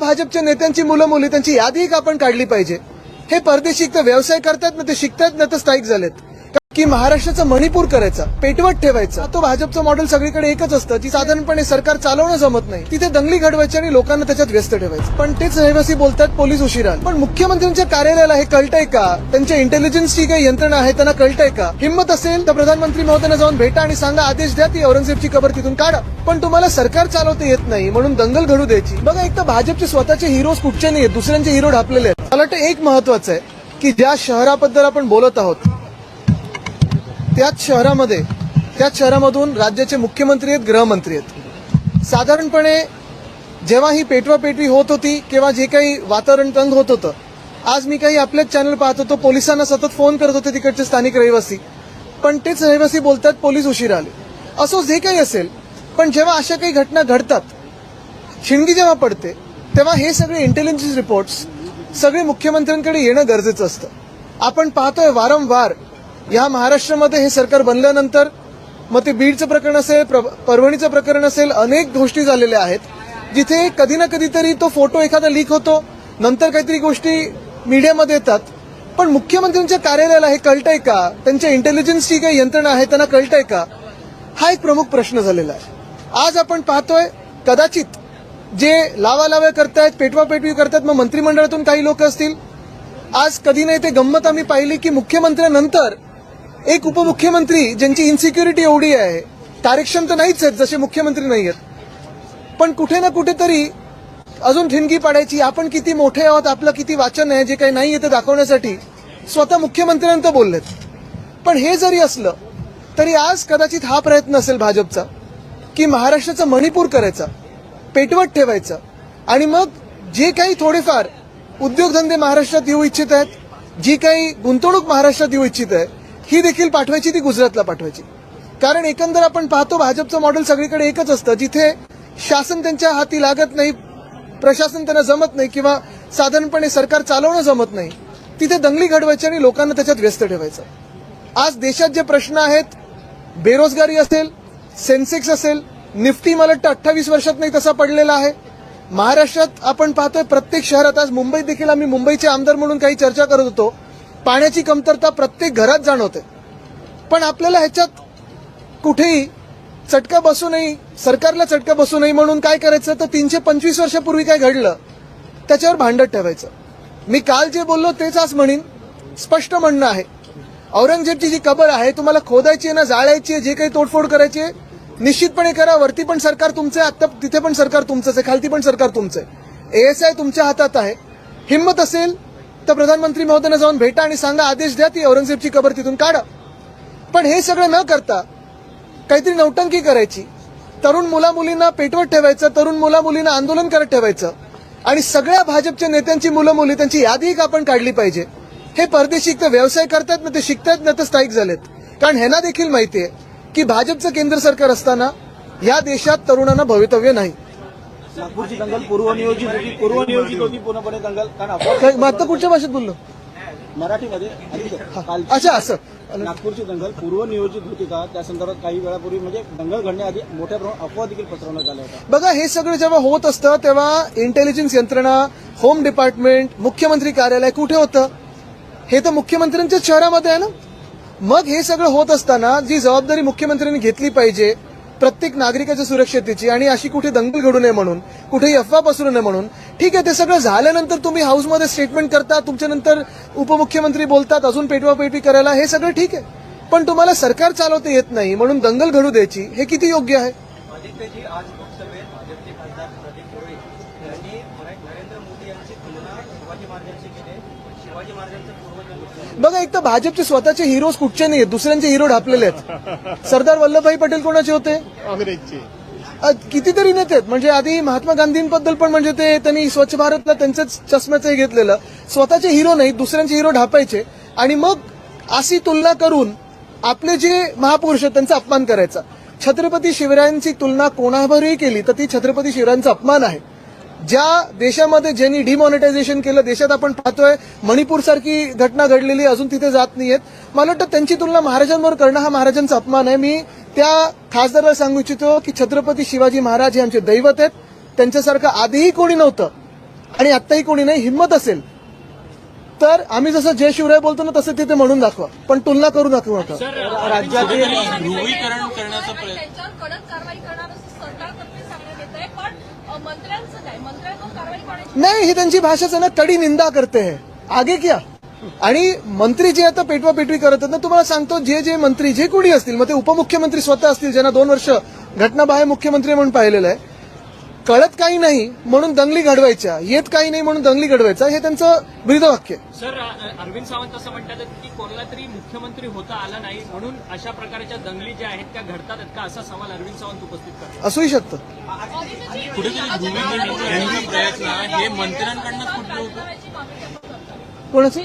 भाजपच्या नेत्यांची मुलं मुली त्यांची यादी एक आपण काढली पाहिजे. हे परदेशी एक तर व्यवसाय करतात ना ते शिकतात ना तर स्थायिक झालेत. की महाराष्ट्राचा मणिपूर करायचा पेटवत ठेवायचा. तो भाजपचं मॉडेल सगळीकडे एकच असतं जी साधारणपणे सरकार चालवणं जमत नाही. तिथे दंगली घडवायची आणि लोकांना त्याच्यात व्यस्त ठेवायचं. पण तेच रहिवासी बोलतात पोलीस उशिरा. पण मुख्यमंत्र्यांच्या कार्यालयाला हे कळतंय का? त्यांच्या इंटेलिजन्सची काही यंत्रणा आहे त्यांना कळतंय का? हिंमत असेल तर प्रधानमंत्री महोदयांना जाऊन भेटा आणि सांगा आदेश द्या ती औरंगजेबची कबर तिथून काढा. पण तुम्हाला सरकार चालवता येत नाही म्हणून दंगल घडू द्यायची. बघा एक तर भाजपचे स्वतःचे हिरोज कुठचे नाही दुसऱ्यांचे हिरो ढापलेले आहेत. मला वाटतं एक महत्वाचं आहे की ज्या शहराबद्दल आपण बोलत आहोत त्याच शहरामध्ये त्याच शहरामधून राज्याचे मुख्यमंत्री आहेत गृहमंत्री आहेत. साधारणपणे जेव्हा ही पेटवापेटवी होत होती किंवा जे काही वातावरण तंग होत होतं आज मी काही आपलेच चॅनल पाहत होतो पोलिसांना सतत फोन करत होते तिकडचे स्थानिक रहिवासी. पण तेच रहिवासी बोलतात पोलीस उशीर आले. असो जे काही असेल पण जेव्हा अशा काही घटना घडतात शिणगी जेव्हा पडते तेव्हा हे सगळे इंटेलिजन्स रिपोर्ट्स सगळे मुख्यमंत्र्यांकडे येणं गरजेचं असतं. आपण पाहतोय वारंवार या महाराष्ट्रामध्ये हे सरकार बनल्यानंतर मग ते बीडचं प्रकरण असेल प्र- परभणीचं प्रकरण असेल अनेक गोष्टी झालेल्या आहेत. जिथे कधी ना कधीतरी तो फोटो एखादा लीक होतो नंतर काहीतरी गोष्टी मीडियामध्ये येतात. पण मुख्यमंत्र्यांच्या कार्यालयाला हे कळतंय का? त्यांच्या इंटेलिजन्सची काही यंत्रणा आहे त्यांना कळतंय का? हा एक प्रमुख प्रश्न झालेला आहे. आज आपण पाहतोय कदाचित जे लावालाव्या करतायत पेटवापेटवी करतायत मग मंत्रिमंडळातून काही लोक असतील. आज कधी नाही ते गंमत आम्ही पाहिली की मुख्यमंत्र्यानंतर एक उपमुख्यमंत्री ज्यांची इन्सिक्युरिटी एवढी आहे कार्यक्षम तर नाहीच आहेत जसे मुख्यमंत्री नाही आहेत पण कुठे ना कुठेतरी अजून ठिणगी पाडायची आपण किती मोठे आहोत आपलं किती वाचन आहे जे काही नाही आहे ते दाखवण्यासाठी स्वतः मुख्यमंत्र्यांत बोललेत. पण हे जरी असलं तरी आज कदाचित हा प्रयत्न असेल भाजपचा की महाराष्ट्राचा मणिपूर करायचा पेटवत ठेवायचा. आणि मग जे काही थोडेफार उद्योगधंदे महाराष्ट्रात येऊ इच्छित आहेत जी काही गुंतवणूक महाराष्ट्रात येऊ इच्छित आहे ही देखील पाठवायची ती गुजरातला पाठवायची. कारण एकंदर आपण पाहतो भाजपचं मॉडेल सगळीकडे एकच असतं. जिथे शासन त्यांच्या हाती लागत नाही प्रशासन त्यांना जमत नाही किंवा साधारणपणे सरकार चालवणं जमत नाही तिथे दंगली घडवायची आणि लोकांना त्याच्यात व्यस्त ठेवायचं. आज देशात जे प्रश्न आहेत बेरोजगारी असेल सेन्सेक्स असेल निफ्टी मला वाटतं अठ्ठावीस वर्षात नाही तसा पडलेला आहे. महाराष्ट्रात आपण पाहतोय प्रत्येक शहरात आज मुंबईत देखील आम्ही मुंबईचे आमदार म्हणून काही चर्चा करत होतो. पाण्याची कमतरता प्रत्येक घरात जाणवते. पण आपल्याला ह्याच्यात कुठेही चटका बसू नये सरकारला चटका बसू नये म्हणून काय करायचं? तर तीनशे पंचवीस वर्षापूर्वी काय घडलं? त्याच्यावर भांडत ठेवायचं. मी काल जे बोललो तेच आज म्हणेन. स्पष्ट म्हणणं आहे. औरंगजेबची जी कबर आहे तुम्हाला खोदायची आहे ना जाळायची आहे जे काही तोडफोड करायची आहे निश्चितपणे करा. वरती पण सरकार तुमचं आहे आत्ता तिथे पण सरकार तुमचंच आहे खालती पण सरकार तुमचं आहे. एएसआय तुमच्या हातात आहे. हिंमत असेल आता प्रधानमंत्री महोदयांना जाऊन भेटा आणि सांगा आदेश द्या ती औरंगजेबची कबर तिथून काढा. पण हे सगळं न करता काहीतरी नौटंकी करायची. तरुण मुला मुलींना पेटवत ठेवायचं तरुण मुला मुलींना आंदोलन करत ठेवायचं. आणि सगळ्या भाजपच्या नेत्यांची मुलं मुली त्यांची यादी आपण काढली पाहिजे. हे परदेशी एक तर व्यवसाय करतात ना ते शिकतात ना तर स्थायिक झालेत. कारण ह्यांना देखील माहिती आहे की भाजपचं केंद्र सरकार असताना या देशात तरुणांना भवितव्य नाही. नागपूरची दंगल पूर्वनियोजित होती. पूर्वनियोजित होती पूर्णपणे दंगल कारण आपण काय- मग आता कुठच्या भाषेत बोललो? मराठीमध्ये आधी अच्छा असं. नागपूरची दंगल पूर्वनियोजित होती का? त्या संदर्भात काही वेळापूर्वी म्हणजे दंगल घडण्याआधी मोठ्या प्रमाणात अफवा देखील पसरवण्यात आल्या होत्या. बघा हे सगळं जेव्हा होत असतं तेव्हा इंटेलिजन्स यंत्रणा होम डिपार्टमेंट मुख्यमंत्री कार्यालय कुठे होतं? हे तर मुख्यमंत्र्यांच्याच शहरामध्ये आहे ना? मग हे सगळं होत असताना जी जबाबदारी मुख्यमंत्र्यांनी घेतली पाहिजे प्रत्येक नागरिकाच्या सुरक्षतेची आणि अशी कुठे दंगल घडू नये म्हणून कुठेही अफवा पसरू नये म्हणून ठीक आहे ते सगळं झाल्यानंतर तुम्ही हाऊसमध्ये स्टेटमेंट करता तुमच्यानंतर उपमुख्यमंत्री बोलतात अजून पेटवापेटवी करायला हे सगळं ठीक आहे. पण तुम्हाला सरकार चालवता येत नाही म्हणून दंगल घडू द्यायची हे किती योग्य आहे? नरेंद्र मोदी यांची तुलना शिवाजी महाराजांशी केली बघा एक तर भाजपचे स्वतःचे हिरोज कुठचे नाही दुसऱ्यांचे हिरो ढापलेले आहेत. सरदार वल्लभभाई पटेल कोणाचे होते? कितीतरी नेते आहेत. म्हणजे आधी महात्मा गांधींबद्दल पण म्हणजे ते त्यांनी स्वच्छ भारतला त्यांचंच चष्म्याचं हे घेतलेलं. स्वतःचे हिरो नाही दुसऱ्यांचे हिरो ढापायचे. आणि मग अशी तुलना करून आपले जे महापुरुष आहेत त्यांचा अपमान करायचा. छत्रपती शिवरायांची तुलना कोणावरही केली तर ती छत्रपती शिवरायांचा अपमान आहे. ज्या देशामध्ये ज्यांनी डिमॉनिटायझेशन केलं देशात आपण पाहतोय मणिपूर सारखी घटना घडलेली अजून तिथे जात नाहीयेत. मला वाटतं त्यांची तुलना महाराजांवर करणं हा महाराजांचा अपमान आहे. मी त्या खासदाराला सांगू इच्छितो की छत्रपती शिवाजी महाराज हे आमचे दैवत आहेत. त्यांच्यासारखं आधीही कोणी नव्हतं आणि आत्ताही कोणी नाही हिंमत असेल. तर आम्ही जसं जय शिवराय बोलतो ना तसं तिथे म्हणून दाखवा. पण तुलना करू नका. नका राज्यातील नाही ही त्यांची भाषाच ना कडी निंदा करते. है आगे क्या? आणि मंत्री जे आता पेटवा पेटवी करत आहेत ना तुम्हाला सांगतो जे जे मंत्री जे कोणी असतील मग ते उपमुख्यमंत्री स्वतः असतील ज्यांना दोन वर्ष घटनाबाह्य मुख्यमंत्री म्हणून पाहिलेलं आहे कळत काही नाही म्हणून दंगली घडवायच्या येत काही नाही म्हणून दंगली घडवायचा हे त्यांचं ब्रीदवाक्य आहे. सर अरविंद सावंत असं म्हणतात की कोणाला तरी मुख्यमंत्री होता आला नाही म्हणून अशा प्रकारच्या दंगली ज्या आहेत त्या घडतात का? असा सवाल अरविंद सावंत उपस्थित करतात. असूही शकतं हे मंत्र्यांकडनं कोणाची?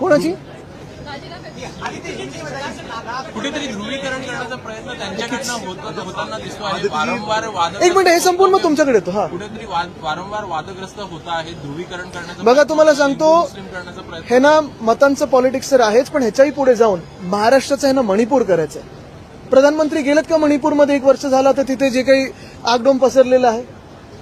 कोणाची? कुठेतरी ध्रुवीकरण करण्याचा प्रयत्न त्यांच्याकडनं होत होताना दिसतो आहे. वारंवार वाद एक मिनिट हे संपूर्ण मग तुमच्याकडे येतो हा. कुठेतरी वारंवार वादग्रस्त होत आहे. ध्रुवीकरण करण्याचा बघा तुम्हाला सांगतो हे ना मतांचं पॉलिटिक्स तर आहेच पण ह्याच्याही पुढे जाऊन महाराष्ट्राचं हे ना मणिपूर करायचं आहे प्रधानमंत्री गेलेत का मणिपूरमध्ये एक वर्ष झाला? तर तिथे जे काही आगडोम पसरलेलं आहे.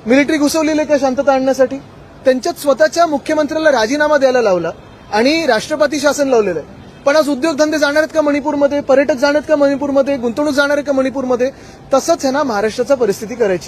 मिलिटरी घुसवलेली आहे का शांतता आणण्यासाठी? त्यांच्यात स्वतःच्या मुख्यमंत्र्याला राजीनामा द्यायला लावला आणि राष्ट्रपती शासन लावलेलं आहे. पण आज उद्योगधंदे जाणार आहेत का मणिपूरमध्ये? पर्यटक जाणार आहेत का मणिपूरमध्ये? गुंतवणूक जाणार आहे का मणिपूरमध्ये? तसंच आहे ना महाराष्ट्राचा परिस्थिती करायची आहे.